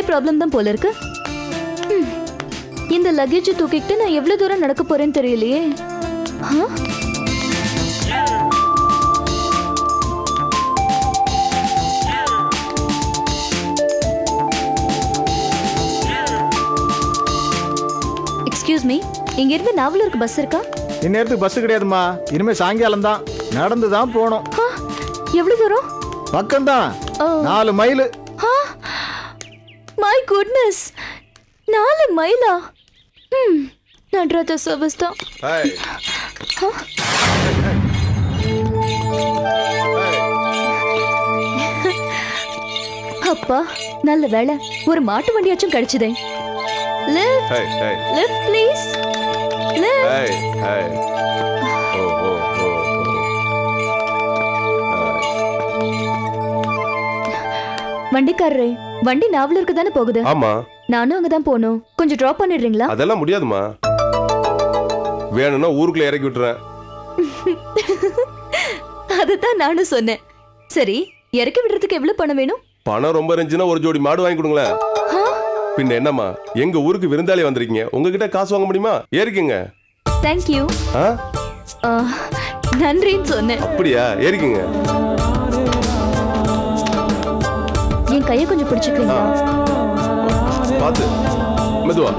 இதே ப்ராப்ளம் தான் போல இருக்கு. இந்த லக்கேஜ் தூக்கிக்கிட்டு நான் எவ்வளவு தூரம் நடக்க போறேன்னு தெரியலையே? எக்ஸ்கியூஸ் மீ இங்க இருந்து நாவலூருக்கு பஸ் இருக்கா? இந்நேரத்துக்கு பஸ் கிடையாதும்மா. இனிமே சாயங்காலம் தான். நடந்து தான் போகணும் எவ்வளவு தூரம்? பக்கம்தான். ஓ. நாலு மைல் குட்னஸ் நாலு மைலா. ம் நட்ராஜா சர்வீஸ் தான். அப்பா நல்ல வேலை ஒரு மாட்டு வண்டியாச்சும் கிடைச்சதே. லிஃப்ட் லிஃப்ட் ப்ளீஸ் வண்டிக்காரரே வண்டி நாவலூருக்கு தானே போகுது? ஆமா. நானும் அங்க தான் போகணும். கொஞ்சம் டிராப் பண்ணிடுறீங்களா? அதெல்லாம் முடியாதுமா வேணும்னா ஊருக்குள்ள இறக்கி விட்டுறேன். அதுதான் நானும் சொன்னேன். சரி இறக்கி விடுறதுக்கு எவ்வளவு பணம் வேணும்? பணம் ரொம்ப இருந்துச்சுன்னா ஒரு ஜோடி மாடு வாங்கி கொடுங்களேன். பின்ன என்னம்மா எங்க ஊருக்கு விருந்தாளி வந்திருக்கீங்க? உங்ககிட்ட காசு வாங்க முடியுமா? ஏறிக்குங்க. ஆ, நன்றின்னு சொன்னேன். அப்படியா? ஏறிக்குங்க. என் கையை கொஞ்சம் பிடிச்சுக்கிறீங்களா? பார்த்து. மெதுவா.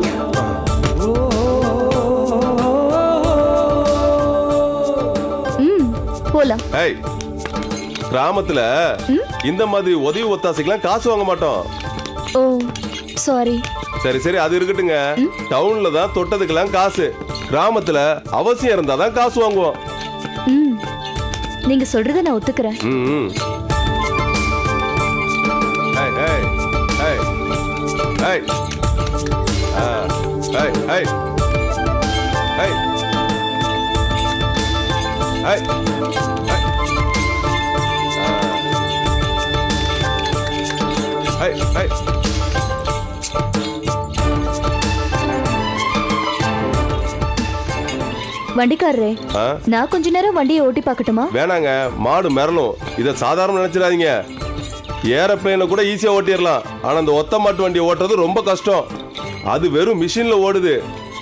ம் போலாம். ஏய் கிராமத்துல இந்த மாதிரி உதவி ஒத்தாசைக்கெல்லாம் காசு வாங்க மாட்டோம். ஓ சாரி சரி சரி அது இருக்கட்டுங்க. டவுன்ல தான் தொட்டதுக்கெல்லாம் காசு. கிராமத்துல அவசியம் இருந்தா தான் காசு வாங்குவோம். ம் நீங்க சொல்றத நான் ஒத்துக்கிறேன். வண்டிக்காரரே நான் கொஞ்ச நேரம் வண்டியை ஓட்டி பார்க்கட்டுமா? வேணாங்க மாடு மிரளும். இதை சாதாரண நினைச்சிடாதீங்க. ஏரோப்ளேனை கூட ஈஸியா ஓட்டிடலாம் ஆனா அந்த ஒத்த மாட்டு வண்டியை ஓட்டுறது ரொம்ப கஷ்டம். அது வெறும் மிஷின்ல ஓடுது.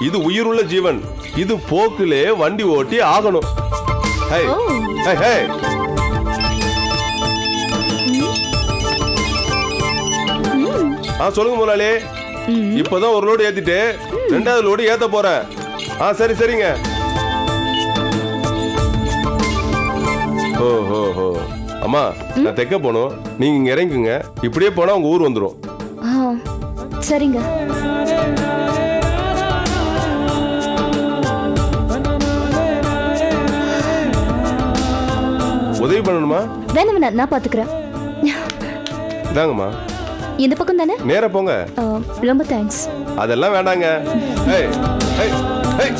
இது உயிருள்ள ஜீவன். இது போக்குலே வண்டி ஓட்டி ஆகணும். ஹை. High high. ஆ சொல்லுங்க முதலாளி. இப்பதான் ஒரு லோடு ஏத்திட்டு ரெண்டாவது லோடு ஏத்த போறேன் ஆ சரி சரிங்க. ஓ ஹோ ஹோ அம்மா நான் தெக்க போகணும் நீங்க இங்க இறங்குங்க இப்படியே போனா உங்க ஊர் வந்துரும். ஆ சரிங்க. உதவி பண்ணணுமா? வேணாம் வேணாம் நான் பாத்துக்கிறேன். இதாங்கம்மா இந்த பக்கம் தானே? நேரா போங்க. ஆ, ரொம்ப தேங்க்ஸ் அதெல்லாம் வேண்டாங்க. ஏய் ஏய் ஏய்.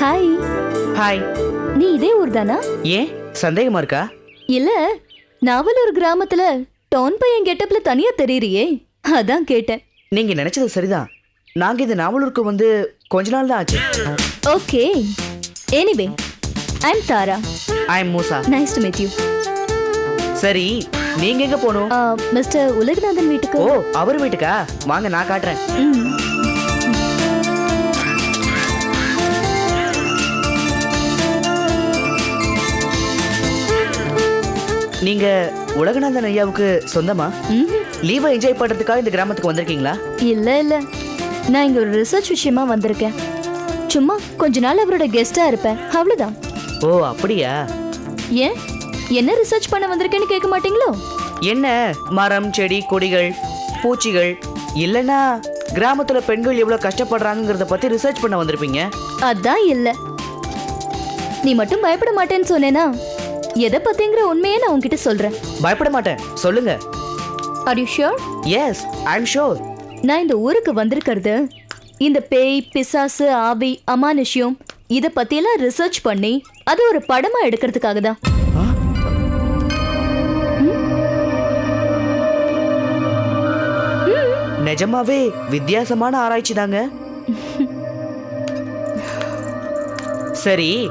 ஹாய். ஹாய். நீ இதே ஊர் தானா ஏன்? சந்தேகமா இருக்கா? இல்ல நாவலூர் கிராமத்துல டவுன் பையன் கெட்டப்ல தனியா தெரியறியே. அதான் கேட்டேன். நீங்க நினைச்சது சரிதான் நாங்க இந்த நாவலூருக்கு வந்து கொஞ்ச நாள் தான் ஆச்சு. Okay. Anyway I am Tara I am Moosa nice to meet you சரி நீங்க எங்க போகணும்? மிஸ்டர் உலகநாதன் வீட்டுக்கு. ஓ அவர் வீட்டுக்கா? வாங்க நான் காட்டுறேன். நீங்க உலகநாதன் ஐயாவுக்கு சொந்தமா. லீவை என்ஜாய் பண்றதுக்காக இந்த கிராமத்துக்கு வந்திருக்கீங்களா? இல்ல இல்ல. நான் இங்க ஒரு ரிசர்ச் விஷயமா வந்திருக்கேன். சும்மா கொஞ்ச நாள் அவரோட கெஸ்டா இருப்பேன். அவ்வளவுதான். ஓ அப்படியா? ஏன்? என்ன ரிசர்ச் பண்ண வந்திருக்கேன்னு கேட்க மாட்டீங்களோ? என்ன? மரம் செடி கொடிகள் பூச்சிகள் இல்லனா கிராமத்துல பெண்கள் எவ்வளவு கஷ்டப்படுறாங்கங்கிறத பத்தி ரிசர்ச் பண்ண வந்திருப்பீங்க? அதான் இல்ல. நீ மட்டும் பயப்பட மாட்டேன்னு சொன்னேனா? எதை பத்திங்கிற உண்மையை நான் உன்கிட்ட சொல்றேன். பயப்பட மாட்டேன். சொல்லுங்க. Are you sure yes I am sure நான் இந்த ஊருக்கு வந்திருக்கிறது. இந்த பேய் பிசாசு ஆவி அமானுஷ்யம் இத பத்தியெல்லாம் ரிசர்ச் பண்ணி அது ஒரு படமா எடுக்கிறதுக்காக தான். நிஜமாவே வித்தியாசமான ஆராய்ச்சி தாங்க. சரி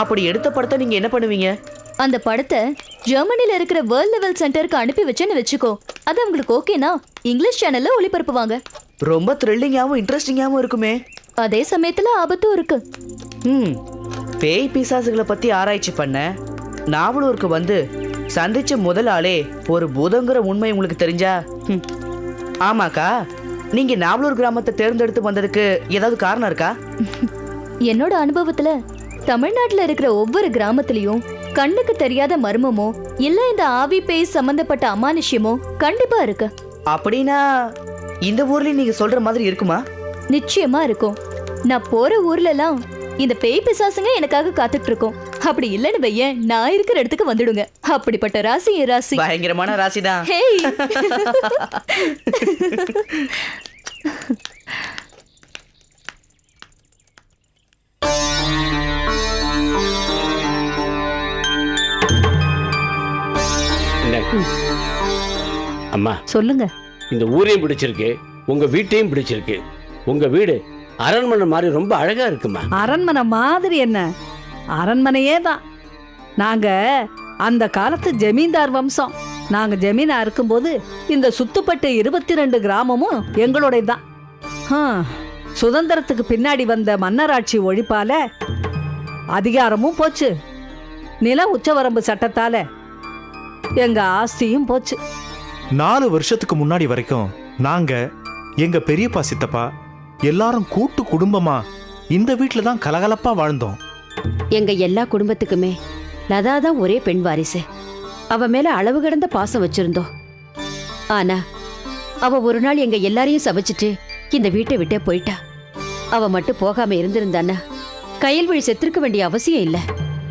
அப்படி எடுத்த படத்தை நீங்க என்ன பண்ணுவீங்க? அந்த படத்தை ஜெர்மனில இருக்கிற வேர்ல்ட் லெவல் சென்டருக்கு அனுப்பி வச்சேன்னு வச்சுக்கோ. அது அவங்களுக்கு ஓகேனா? இங்கிலீஷ் சேனல்ல ஒளிபரப்புவாங்க. ரொம்ப த்ரில்லிங்காவும் இன்ட்ரெஸ்டிங்காவும் இருக்குமே. அதே சமயத்துல ஆபத்தும் இருக்கு. ம். பேய் பிசாசுகளை பத்தி ஆராய்ச்சி பண்ண நாவலூருக்கு வந்து சந்திச்ச முதல் ஆளே ஒரு பூதங்கிற உண்மை உங்களுக்கு தெரிஞ்சா. ஆமாக்கா. நீங்க நாவலூர் கிராமத்தை தேர்ந்தெடுத்து வந்ததுக்கு ஏதாவது காரணம் இருக்கா? என்னோட அனுபவத்துல தமிழ்நாட்டுல இருக்கிற ஒவ்வொரு கிராமத்திலயும் கண்ணுக்கு தெரியாத மர்மமோ இல்ல இந்த ஆவி பேய் சம்பந்தப்பட்ட அமானுஷ்யமோ கண்டிப்பா இருக்கு. அப்படின்னா இந்த ஊர்லயும் நீங்க சொல்ற மாதிரி இருக்குமா? நிச்சயமா இருக்கும். நான் போற ஊர்ல எல்லாம் இந்த பேய் பிசாசுங்க எனக்காக காத்துட்டு இருக்கோம் அப்படி இல்லைன்னு வையேன் நான் இருக்கிற இடத்துக்கு வந்துடுங்க. அப்படிப்பட்ட ராசி என் ராசி. பயங்கரமான ராசிதான். ஹேய். அம்மா சொல்லுங்க. இந்த ஊரையும் பிடிச்சிருக்கு உங்க வீட்டையும் பிடிச்சிருக்கு. உங்க வீடு அரண்மனை மாதிரி ரொம்ப அழகா இருக்குமா? அரண்மனை மாதிரி என்ன? அரண்மனையே தான். நாங்க அந்த காலத்து ஜமீன்தார் வம்சம். நாங்க ஜமீனா இருக்கும்போது இந்த சுத்துப்பட்டு இருபத்தி ரெண்டு கிராமமும் எங்களுடைய தான் சுதந்திரத்துக்கு பின்னாடி வந்த மன்னராட்சி ஒழிப்பால அதிகாரமும் போச்சு. நில உச்சவரம்பு சட்டத்தால எங்க ஆஸ்தியும் போச்சு. நாலு வருஷத்துக்கு முன்னாடி வரைக்கும் நாங்க எங்க பெரியப்பா சித்தப்பா எல்லாரும் கூட்டு குடும்பமா இந்த வீட்ல தான் கலகலப்பா வாழ்ந்தோம். எங்க எல்லா குடும்பத்துக்குமே லதா தான் ஒரே பெண் வாரிசு. அவ மேல அளவு கடந்த பாசம் வச்சிருந்தோம். ஆனா அவ ஒரு நாள் எங்க எல்லாரையும் சமைச்சிட்டு இந்த வீட்டை விட்டே போயிட்டா. அவ மட்டும் போகாம இருந்திருந்தானா கயல்வழி செத்திருக்க வேண்டிய அவசியம் இல்ல.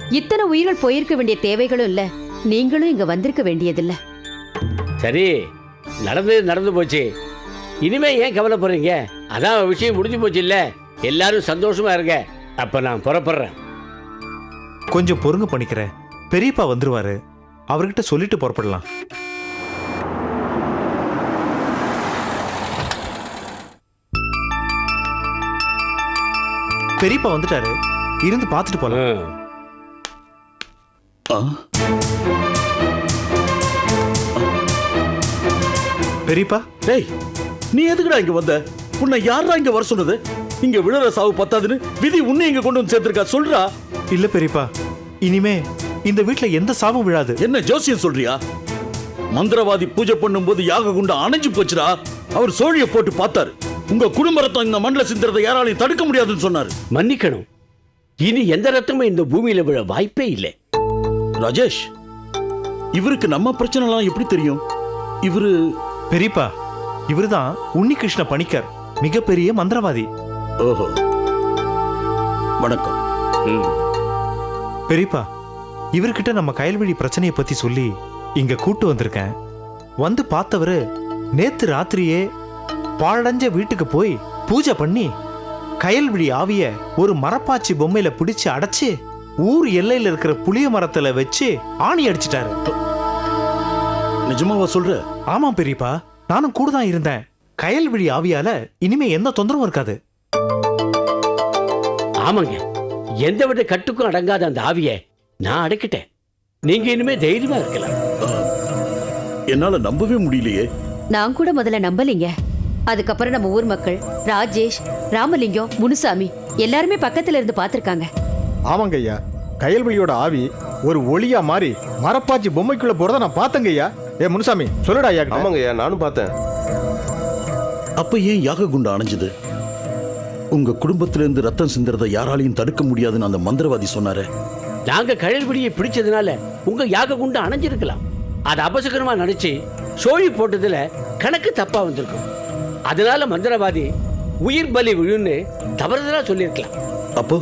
இத்தனை உயிர்கள் போயிருக்க வேண்டிய தேவைகளும் இல்ல. நீங்களும் இங்க வந்திருக்க வேண்டியதில்ல. சரி நடந்தது நடந்து போச்சு. இனிமே ஏன் கவலைப்படுறீங்க அதான் விஷயம் முடிஞ்சு போச்சு இல்ல? எல்லாரும் சந்தோஷமா இருங்க. அப்ப நான் புறப்படுறேன். கொஞ்சம் பொறுங்க பண்ணிக்கிறேன் பெரியப்பா வந்துருவாரு. அவர்கிட்ட சொல்லிட்டு புறப்படலாம். பெரியப்பா வந்துட்டாரு. இருந்து பார்த்துட்டு போலாம். பெரியப்பா டேய் நீ எதுக்குடா இங்க வந்த? உன்னை யாரா இங்க வர சொன்னது? இங்க விழுற சாவு பத்தாதுன்னு விதி உன்னை இங்க கொண்டு வந்து சேர்த்திருக்கா சொல்றா? இல்ல பெரியப்பா இனிமே இந்த வீட்ல எந்த சாவும் விழாது. என்ன ஜோசியம் சொல்றியா? மந்திரவாதி பூஜை பண்ணும்போது யாக குண்டம் அணைஞ்சு போச்சுடா. அவர் சோழிய போட்டு பார்த்தாரு. உங்க குடும்ப ரத்தம் இந்த மண்ணில் சிந்துறதை யாராலையும் தடுக்க முடியாதுன்னு சொன்னாரு. மன்னிக்கணும். இனி எந்த ரத்தமும் இந்த பூமியில விழ வாய்ப்பே இல்லை. ராஜேஷ் இவருக்கு நம்ம பிரச்சனைலாம் எப்படி தெரியும்? இவரு பெரியப்பா இவர்தான் உன்னிகிருஷ்ண பணிக்கர் மிகப்பெரிய மந்திரவாதி. ஓஹோ. வணக்கம். ம். பெரியப்பா இவர்கிட்ட நம்ம கயல்வழி பிரச்சனையை பத்தி சொல்லி இங்க கூட்டு வந்திருக்கேன். வந்து பார்த்தவரு நேத்து ராத்திரியே பாழடைஞ்ச வீட்டுக்கு போய் பூஜை பண்ணி கயல்விழி ஆவிய ஒரு மரப்பாச்சி பொம்மையில பிடிச்சு அடைச்சு ஊர் எல்லையில இருக்கிற புளிய மரத்துல வச்சு ஆணி அடிச்சிட்டாரு. நிஜமாவா சொல்ற? ஆமா பெரியப்பா நானும் கூட தான் இருந்தேன். கயல்விழி ஆவியால இனிமே எந்த தொந்தரவும் இருக்காது. ஆமாங்க. எந்த வித கட்டுக்கும் அடங்காத அந்த ஆவியை நான் அடக்கிட்டேன். நீங்க இனிமே தைரியமா இருக்கலாம். என்னால நம்பவே முடியலையே. நான் கூட முதல்ல நம்பலீங்க. அதுக்கப்புறம் நம்ம ஊர் மக்கள் ராஜேஷ் ராமலிங்கம் முனுசாமி எல்லாருமே பக்கத்துல இருந்து பார்த்திருக்காங்க. ஆமாங்க ஐயா கயல்வெளியோட ஆவி ஒரு ஒளியா மாறி மரப்பாச்சி பொம்மைக்குள்ள போறத நான் பார்த்தேங்க ஐயா ஏ முனுசாமி சொல்லுடா ஐயா கிட்ட. ஆமாங்கய்யா நானும் பார்த்தேன். அப்ப ஏன் யாக குண்டம் அணைஞ்சது? உங்க குடும்பத்திலிருந்து ரத்தம் சிந்துறதை யாராலையும் தடுக்க முடியாதுன்னு அந்த மந்திரவாதி சொன்னாரே. நாங்க கழல்பிடியை பிடிச்சதுனால உங்க யாக குண்டு அணைஞ்சிருக்கலாம். அது அபசகரமா நினைச்சு சோழி போட்டதுல கணக்கு தப்பா வந்திருக்கும். அதனால மந்திரவாதி உயிர் பலி விழுன்னு தவறுதலா சொல்லியிருக்கலாம். அப்போ?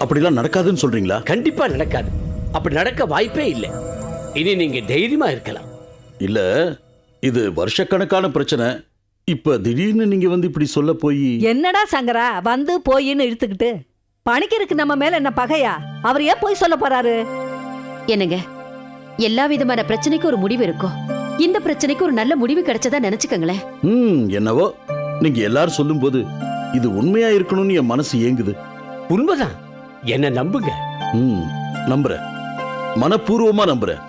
அப்படிலாம் நடக்காதுன்னு சொல்றீங்களா? கண்டிப்பா நடக்காது. அப்படி நடக்க வாய்ப்பே இல்லை. இனி நீங்க தைரியமா இருக்கலாம். இல்ல இது வருஷக்கணக்கான பிரச்சனை. இப்ப திடீர்னு நீங்க வந்து இப்படி சொல்ல போய் என்னடா சங்கரா வந்து போயின்னு இழுத்துக்கிட்டு? பணிக்கருக்கு நம்ம மேல என்ன பகையா? அவர் ஏன் போய் சொல்ல போறாரு? என்னங்க எல்லா விதமான பிரச்சனைக்கும் ஒரு முடிவு இருக்கும். இந்த பிரச்சனைக்கு ஒரு நல்ல முடிவு கிடைச்சதா நினைச்சுக்கங்களேன். ம் என்னவோ. நீங்க எல்லாரும் சொல்லும்போது இது உண்மையா இருக்கணும்னு என் மனசு ஏங்குது. உண்மைதான். என்ன நம்புங்க. ம் நம்புறேன். மனப்பூர்வமா நம்புறேன்.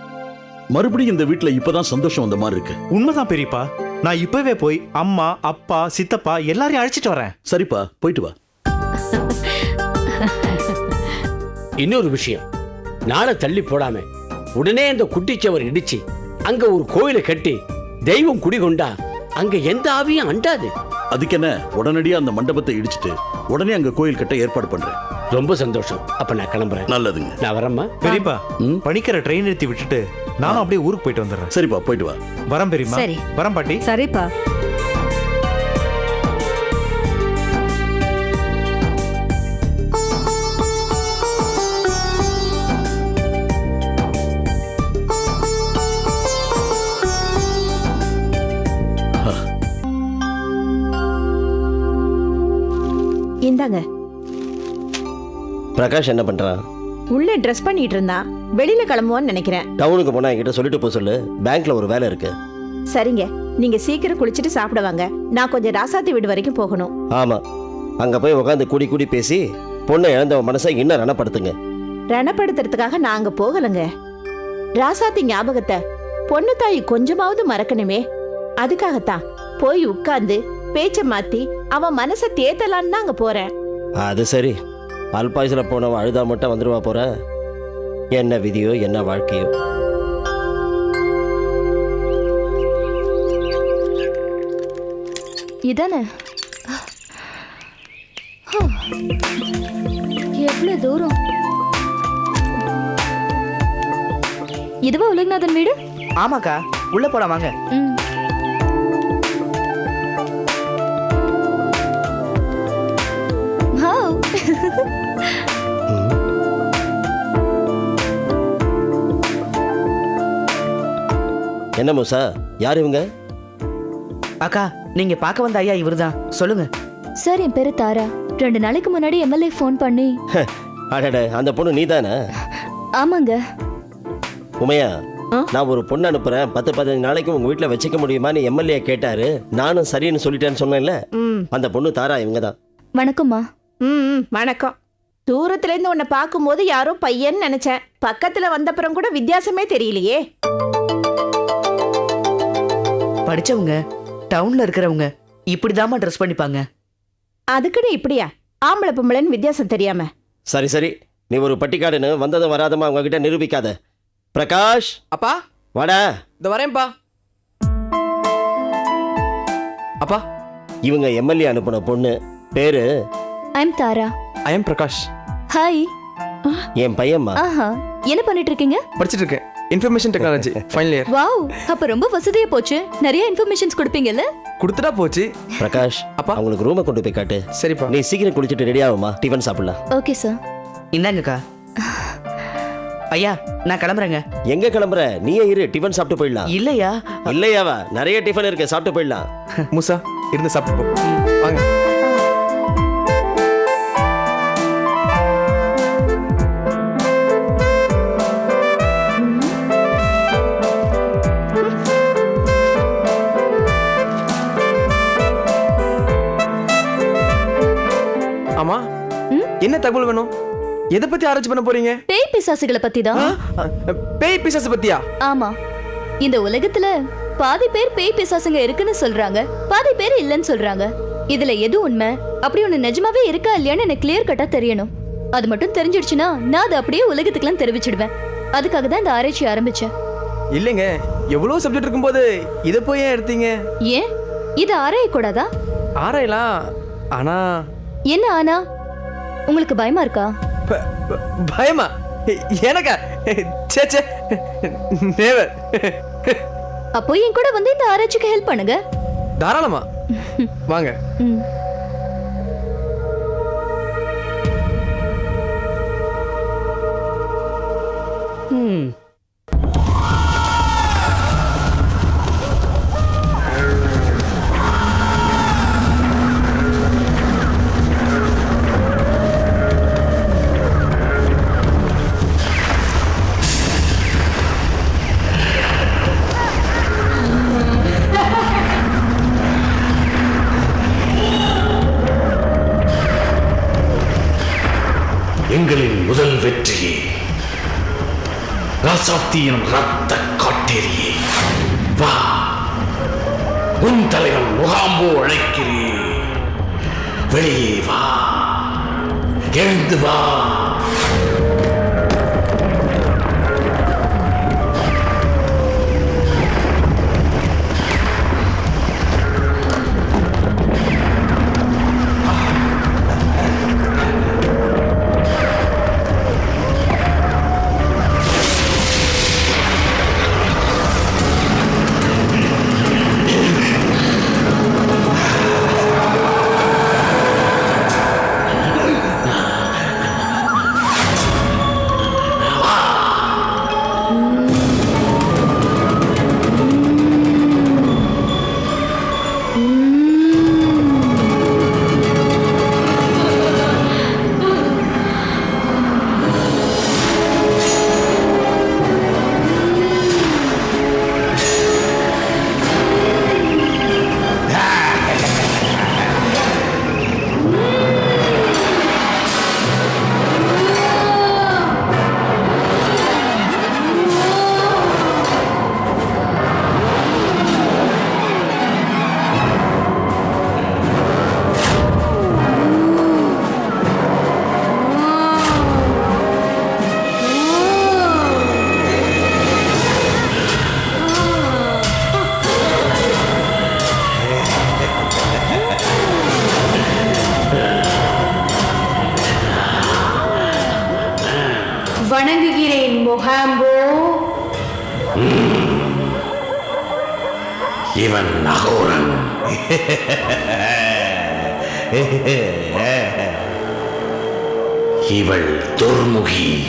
மறுபடியும் இந்த வீட்ல இப்பதான் சந்தோஷம் வந்த மாதிரி இருக்கு. உண்மைதான் பெரியப்பா. நான் இப்பவே போய் அம்மா அப்பா சித்தப்பா எல்லாரையும் அழைச்சிட்டு வரேன். சரிப்பா போயிட்டு வா. இன்னொரு விஷயம். நாளை தள்ளி போடாம உடனே அந்த குட்டிச்சவர் இடிச்சு அங்க ஒரு கோயிலை கட்டி தெய்வம் குடிகொண்டா அங்க எந்த ஆவியும் அண்டாது. அதுக்கு என்ன உடனடியா அந்த மண்டபத்தை இடிச்சிட்டு உடனே அங்க கோயில் கட்ட ஏற்பாடு பண்றேன். ரொம்ப சந்தோஷம். அப்ப நான் கிளம்புறேன். நல்லதுங்க. நான் வரேம்மா. பெரியப்பா. பணிக்கிற ட்ரெயின் நிறுத்தி விட்டுட்டு நானும் அப்படியே ஊருக்கு போயிட்டு வந்துடுறேன். சரிப்பா போயிட்டு வா. வரேன் பெரியம்மா. சரி. வரேன் பாட்டி. சரிப்பா. பிரகாஷ் என்ன பண்றான் உள்ள ட்ரெஸ் பண்ணிட்டு இருந்தான் வெளியில கிளம்புவான்னு நினைக்கிறேன். டவுனுக்கு போனா என்கிட்ட சொல்லிட்டு போக சொல்லு. பேங்க்ல ஒரு வேலை இருக்கு. சரிங்க நீங்க சீக்கிரம் குளிச்சுட்டு சாப்பிட வாங்க. நான் கொஞ்சம் ராசாத்தி வீடு வரைக்கும் போகணும். ஆமா. அங்க போய் உட்காந்து கூடி கூடி பேசி பொண்ணை இழந்தவ மனசை இன்னும் ரணப்படுத்துங்க. ரணப்படுத்துறதுக்காக நான் அங்க போகலங்க. ராசாத்தி ஞாபகத்தை பொண்ணு தாய் கொஞ்சமாவது மறக்கணுமே. அதுக்காகத்தான் போய் உட்கார்ந்து பேச்ச மாத்தி அவன் மனசை தேத்தலான்னு தான் அங்க போறேன். அது சரி. அல்பாயுசில போனவ அழுதா மட்டும் வந்துருவா போற? என்ன விதியோ என்ன வாழ்க்கையோ? இதானே? எவ்வளவு தூரம்? இதுவா உலகநாதன் வீடு? ஆமாக்கா உள்ள போலாம் வாங்க. ம். என்ன மூசா? யார் இவங்க? அக்கா நீங்க பார்க்க வந்த ஐயா இவர்தான். சொல்லுங்க. சார் என் பேரு தாரா. ரெண்டு நாளைக்கு முன்னாடி எம்எல்ஏ ஃபோன் பண்ணி. அடட அந்த பொண்ணு நீதானே? ஆமாங்க. உமையா? நான் ஒரு பொண்ணு அனுப்புறேன். பத்து பதினஞ்சு நாளைக்கு உங்க வீட்டுல வச்சுக்க முடியுமான்னு எம்எல்ஏ கேட்டாரு. நானும் சரின்னு சொல்லிட்டேன்னு சொன்னேன்ல. அந்த பொண்ணு தாரா இவங்க தான் வணக்கம்மா. ம் வணக்கம். தூரத்துல இருந்து உன்னை பார்க்கும்போது யாரோ பையன்னு நினைச்சேன். பக்கத்துல வந்தப்புறம் கூட வித்தியாசமே தெரியலையே. படிச்சவங்க டவுன்ல இருக்கிறவங்க இப்படிதாம்மா ட்ரெஸ் பண்ணிப்பாங்க. அதுக்குன்னு இப்படியா? ஆம்பளை பொம்பளைன்னு வித்தியாசம் தெரியாம. சரி சரி. நீ ஒரு பட்டிக்காடுன்னு வந்ததும் வராதமா அவங்க கிட்ட நிரூபிக்காத. பிரகாஷ்! அப்பா! வாடா. இந்த வரேன்ப்பா. அப்பா! இவங்க எம்எல்ஏ அனுப்பின பொண்ணு பேரு I'm Tara I am Prakash hi என் பையன்மா ஆஹா. என்ன பண்ணிட்டு இருக்கீங்க படிச்சிட்டு இருக்கேன் information technology final year wow அப்ப ரொம்ப வசதியா போச்சு. நிறைய இன்ஃபர்மேஷன்ஸ் கொடுப்பீங்கல்ல? கொடுத்துட்டா போச்சு. பிரகாஷ் அப்பா. அவங்களுக்கு ரூமை கொண்டு போய் காட்டு. சரிப்பா. நீ சீக்கிரம் குளிச்சுட்டு ரெடி ஆகுமா? டிஃபன் சாப்பிடலாம். ஓகே சார் இந்தாங்கக்கா. ஐயா நான் கிளம்புறேங்க. எங்க கிளம்புற? நீயே இரு டிஃபன் சாப்பிட்டு போயிடலாம். இல்லையா? இல்லையாவா? நிறைய டிஃபன் இருக்கு சாப்பிட்டு போயிடலாம். மூசா இருந்து சாப்பிட்டு போ. தகவல் வேணும்? எதை பத்தி ஆராய்ச்சி பண்ண போறீங்க? பேய் பிசாசுகளை பத்தி தான்? பேய் பிசாசு பத்தியா? ஆமா. இந்த உலகத்துல பாதி பேர் பேய் பிசாசுங்க இருக்குன்னு சொல்றாங்க. பாதி பேர் இல்லைன்னு சொல்றாங்க. இதுல எது உண்மை? அப்படி ஒண்ணு நிஜமாவே இருக்கா இல்லையான்னு எனக்கு கிளியர் கட்டா தெரியணும். அது மட்டும் தெரிஞ்சிடுச்சுன்னா நான் அதை அப்படியே உலகத்துக்குலாம் தெரிவிச்சிடுவேன். அதுக்காக தான் இந்த ஆராய்ச்சி ஆரம்பிச்சேன். இல்லைங்க. எவ்வளவு சப்ஜெக்ட் இருக்கும்போது இதை போய் ஏன் எடுத்தீங்க? ஏன்? இது ஆராயக்கூடாதா? ஆராயலாம். ஆனா என்ன ஆனா? உங்களுக்கு பயமா இருக்கா? பயமா? எனக்கா? சே சே நேவர் அப்போ என் கூட வந்து இந்த ஆராய்ச்சிக்கு ஹெல்ப் பண்ணுங்க. தாராளமா. வாங்க. ம். ராசாத்தியின் ரத்த காட்டேரியே. வா. உன் தலைவன் முகாம்போ அழைக்கிறேன். வெளியே வா. எழுந்து வா. இவள் துர்முகி.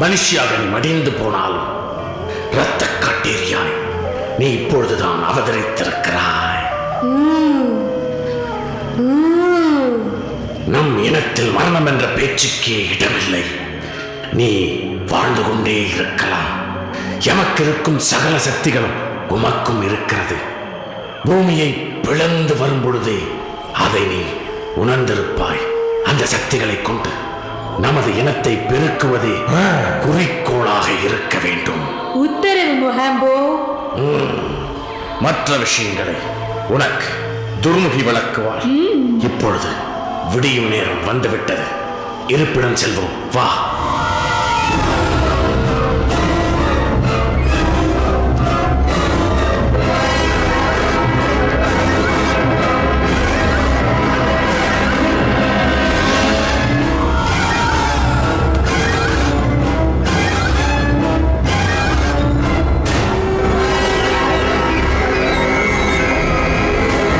மனுஷியாக நீ மடிந்து போனாலும் இரத்த காட்டேரியாய். நீ இப்பொழுதுதான் அவதரித்திருக்கிறாய். நம் இனத்தில் மரணம் என்ற பேச்சுக்கே இடமில்லை. நீ வாழ்ந்து கொண்டே இருக்கலாம். எமக்கு இருக்கும் சகல சக்திகளும் உமக்கும் இருக்கிறது. பூமியை பிளந்து வரும் பொழுதே அதை நீ உணர்ந்திருப்பாய். அந்த சக்திகளை கொண்டு நமது இனத்தை பெருக்குவதே குறிக்கோளாக இருக்க வேண்டும். உத்தரவு மொஹாம்போ ம். மற்ற விஷயங்களை உனக்கு துர்முகி விளக்குவார். இப்பொழுது விடியும் நேரம் வந்துவிட்டது. இருப்பிடம் செல்வோம். வா.